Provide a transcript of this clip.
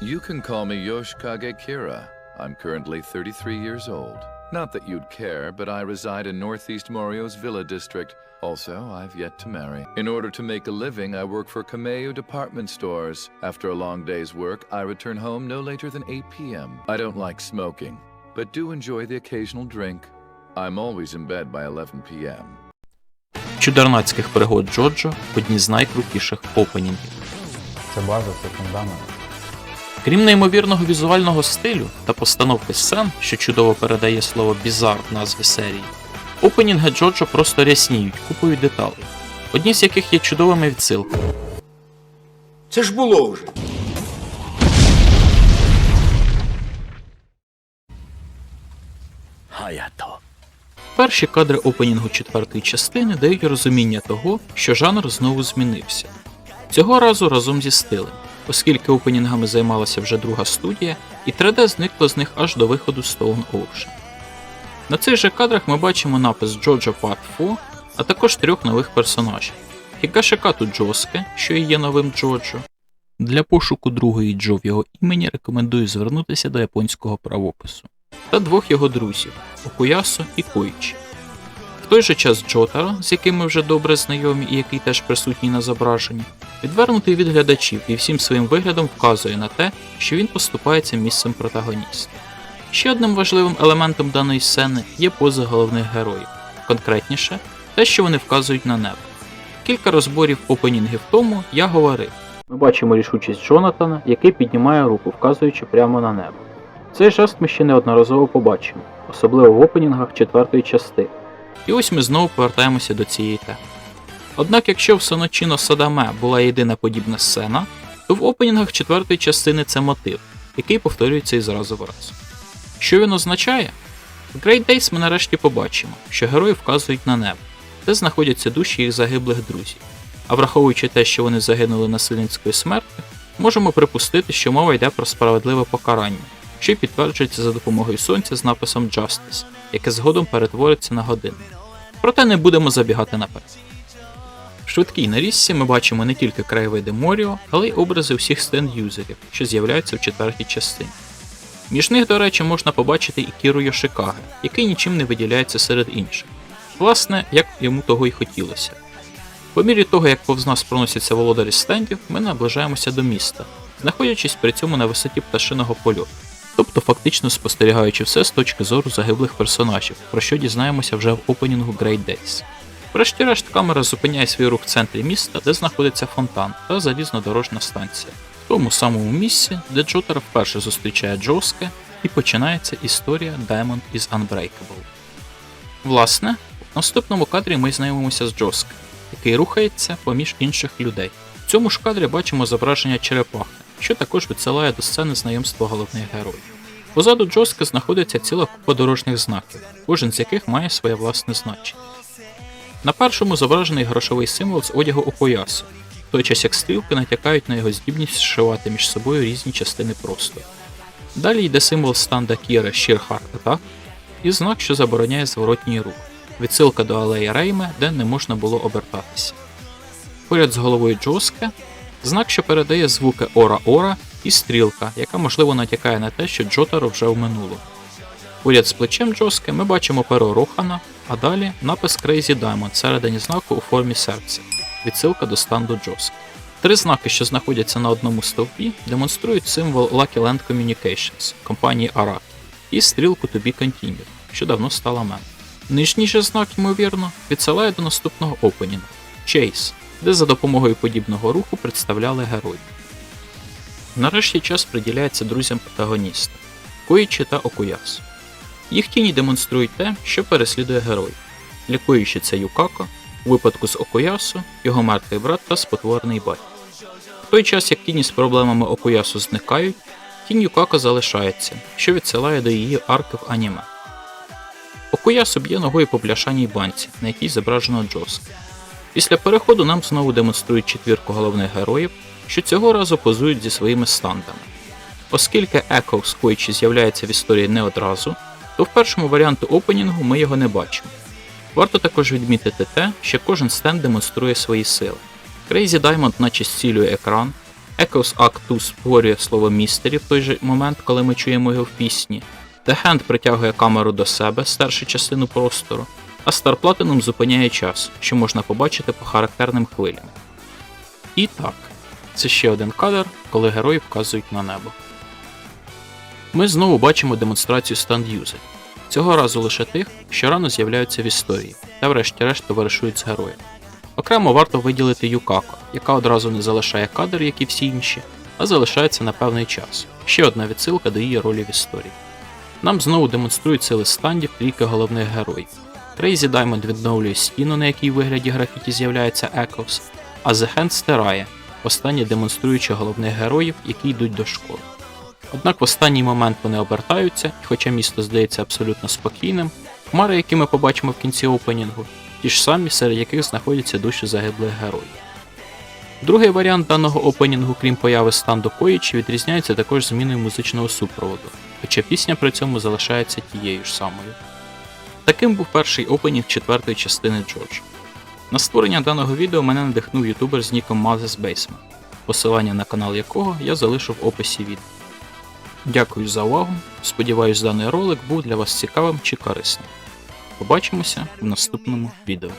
You can call me Yoshikage Kira. I'm currently 33 years old. Not that you'd care, but I reside in Northeast Morio's Villa District. Also, I've yet to marry. In order to make a living, I work for Kameo department stores. After a long day's work, I return home no later than 8 p.m. I don't like smoking, but do enjoy the occasional drink. I'm always in bed by 11 p.m. Чудернацьких пригод Джоджо одні з найкрутіших опенінгів. Це база, це фундамент. Крім неймовірного візуального стилю та постановки сцен, що чудово передає слово бізар в назві серії, опенінги Джоджо просто рясніють купою деталей, одні з яких є чудовими відсилками. Це ж було вже. Перші кадри опенінгу четвертої частини дають розуміння того, що жанр знову змінився. Цього разу разом зі стилем, оскільки опенінгами займалася вже друга студія, і 3D зникло з них аж до виходу Stone Ocean. На цих же кадрах ми бачимо напис Джоджо Part 4, а також трьох нових персонажів: Хігашикату Джоске, що і є новим Джоджо. Для пошуку другої Джо в його імені рекомендую звернутися до японського правопису та двох його друзів Окуясо і Коїчі. Той же час Джотаро, з яким ми вже добре знайомі і який теж присутній на зображенні, відвернутий від глядачів і всім своїм виглядом вказує на те, що він поступається місцем протагоніста. Ще одним важливим елементом даної сцени є пози головних героїв, конкретніше, те, що вони вказують на небо. Кілька розборів опенінгів тому я говорив. Ми бачимо рішучість Джонатана, який піднімає руку, вказуючи прямо на небо. Цей жест ми ще неодноразово побачимо, особливо в опенінгах четвертої частини. І ось ми знову повертаємося до цієї теми. Однак, якщо в Соночино Садаме була єдина подібна сцена, то в опенінгах четвертої частини це мотив, який повторюється із разу в раз. Що він означає? В Great Days ми нарешті побачимо, що герої вказують на небо, де знаходяться душі їх загиблих друзів. А враховуючи те, що вони загинули насильницькою смертю, можемо припустити, що мова йде про справедливе покарання, що й підтверджується за допомогою сонця з написом Justice, яке згодом перетвориться на годину. Проте не будемо забігати наперед. В швидкій нарізці ми бачимо не тільки краєвиди Моріо, але й образи всіх стенд-юзерів, що з'являються в четвертій частині. Між них, до речі, можна побачити і Кіру Йошикаге, який нічим не виділяється серед інших. Власне, як йому того й хотілося. По мірі того, як повз нас проносяться володарі стендів, ми наближаємося до міста, знаходячись при цьому на висоті пташиного польоту, тобто фактично спостерігаючи все з точки зору загиблих персонажів, про що дізнаємося вже в опенінгу Great Days. Врешті-решт камера зупиняє свій рух в центрі міста, де знаходиться фонтан та залізнодорожна станція, в тому самому місці, де Джотер вперше зустрічає Джоске і починається історія Diamond is Unbreakable. Власне, в наступному кадрі ми знайомимося з Джоске, який рухається поміж інших людей. В цьому ж кадрі бачимо зображення черепахи, що також відсилає до сцени знайомства головних героїв. Позаду Джоска знаходиться ціла купа дорожніх знаків, кожен з яких має своє власне значення. На першому зображений грошовий символ з одягу Опоясу, в той час як стрілки натякають на його здібність зшивати між собою різні частини простору. Далі йде символ станда Кіра Sheer Heart Attack і знак, що забороняє зворотній рух, відсилка до алеї Рейме, де не можна було обертатися. Поряд з головою Джоске знак, що передає звуки Ора-Ора, і стрілка, яка можливо натякає на те, що Джотаро вже в минулому. Поряд з плечем Джоске ми бачимо перо Рохана, а далі напис Crazy Diamond всередині знаку у формі серця, відсилка до станду Джоске. Три знаки, що знаходяться на одному стовпі, демонструють символ Lucky Land Communications компанії Araki і стрілку To Be Continued, що давно стала мем. Нижній же знак, ймовірно, відсилає до наступного опенінгу Chase, де за допомогою подібного руху представляли героїв. Нарешті час приділяється друзям протагоніста Коїчі та Окуясу. Їх тіні демонструють те, що переслідує герой. Лікуючи це Юкако, у випадку з Окуясу, його мертвий брат та спотворений батько. В той час, як тіні з проблемами Окуясу зникають, тінь Юкако залишається, що відсилає до її арки в аніме. Окуясу б'є ногою по бляшаній банці, на якій зображено Джоске. Після переходу нам знову демонструють четвірку головних героїв, що цього разу позують зі своїми стандами. Оскільки Еко з Койчі з'являється в історії не одразу, то в першому варіанті опенінгу ми його не бачимо. Варто також відмітити те, що кожен стенд демонструє свої сили. Crazy Diamond наче зцілює екран, Echoes Act 2 створює слово містері в той же момент, коли ми чуємо його в пісні. The Hand притягує камеру до себе, стерши частину простору, а Star Platinum зупиняє час, що можна побачити по характерним хвилям. І так, це ще один кадр, коли герої вказують на небо. Ми знову бачимо демонстрацію станд-юзерів. Цього разу лише тих, що рано з'являються в історії, та врешті-решт товаришують з героєм. Окремо варто виділити Юкако, яка одразу не залишає кадр, як і всі інші, а залишається на певний час. Ще одна відсилка до її ролі в історії. Нам знову демонструють сили стандів трійки головних героїв. Крейзі Даймонд відновлює стіну, на якій вигляді графіті з'являється Ековс, а The Hand стирає, останнє демонструючи головних героїв, які йдуть до школи. Однак в останній момент вони обертаються, і хоча місто здається абсолютно спокійним, хмари, які ми побачимо в кінці опенінгу, ті ж самі, серед яких знаходяться душі загиблих героїв. Другий варіант даного опенінгу, крім появи станду Коїчі, відрізняється також зміною музичного супроводу, хоча пісня при цьому залишається тією ж самою. Таким був перший опенінг четвертої частини Джордж. На створення даного відео мене надихнув ютубер з ніком Mazes Basement, посилання на канал якого я залишу в описі відео. Дякую за увагу. Сподіваюсь, даний ролик був для вас цікавим чи корисним. Побачимося в наступному відео.